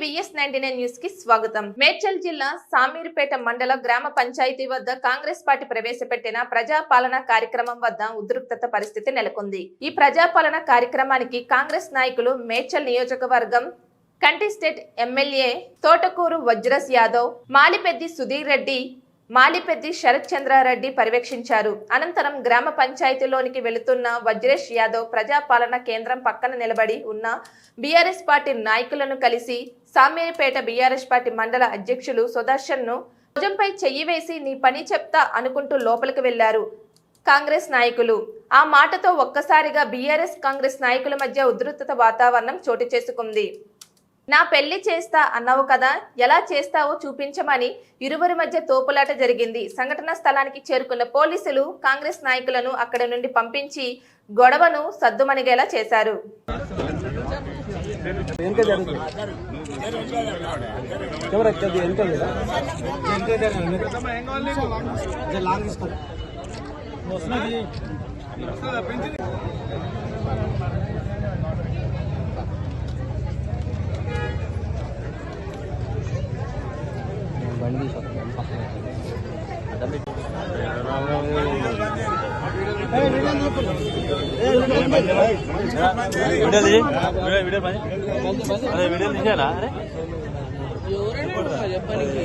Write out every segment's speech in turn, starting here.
VS ninety nine న్యూస్కి స్వాగతం. మేడ్చల్ జిల్లా సామీర్పేట మండల గ్రామ పంచాయతీ వద్ద కాంగ్రెస్ పార్టీ ప్రవేశపెట్టిన ప్రజాపాలన కార్యక్రమం వద్ద ఉద్రిక్తత పరిస్థితి నెలకొంది. ఈ ప్రజాపాలన కార్యక్రమానికి కాంగ్రెస్ నాయకులు మేడ్చల్ నియోజకవర్గం కంటిస్టేట్ ఎమ్మెల్యే తోటకూరు వజ్రస్ యాదవ్ మాలిపెద్ది సుధీర్ రెడ్డి మాలిపెద్ది శరత్ చంద్రారెడ్డి పర్యవేక్షించారు. అనంతరం గ్రామ పంచాయతీలోనికి వెళుతున్న వజ్రేష్ యాదవ్ ప్రజాపాలన కేంద్రం పక్కన నిలబడి ఉన్న బీఆర్ఎస్ పార్టీ నాయకులను కలిసి సామేరిపేట బీఆర్ఎస్ పార్టీ మండల అధ్యక్షులు సుదర్శన్ను భుజంపై చెయ్యి వేసి నీ పని చెప్తా అనుకుంటూ లోపలికి వెళ్ళారు కాంగ్రెస్ నాయకులు. ఆ మాటతో ఒక్కసారిగా బీఆర్ఎస్ కాంగ్రెస్ నాయకుల మధ్య ఉధృత వాతావరణం చోటు చేసుకుంది. నా పెళ్ళి చేస్తా అన్నావు కదా ఎలా చేస్తావో చూపించమని ఇరువురి మధ్య తోపులాట జరిగింది. సంఘటన స్థలానికి చేరుకున్న పోలీసులు కాంగ్రెస్ నాయకులను అక్కడి నుండి పంపించి గొడవను సద్దుమణిగేలా చేశారు. వీడియో వీడియో వీడియో అదే వీడియో తీసేయాలా అరే ఎవరైనా చెప్పడానికి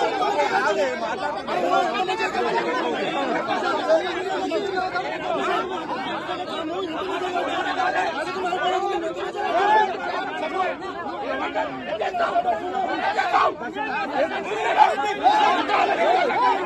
Let's go!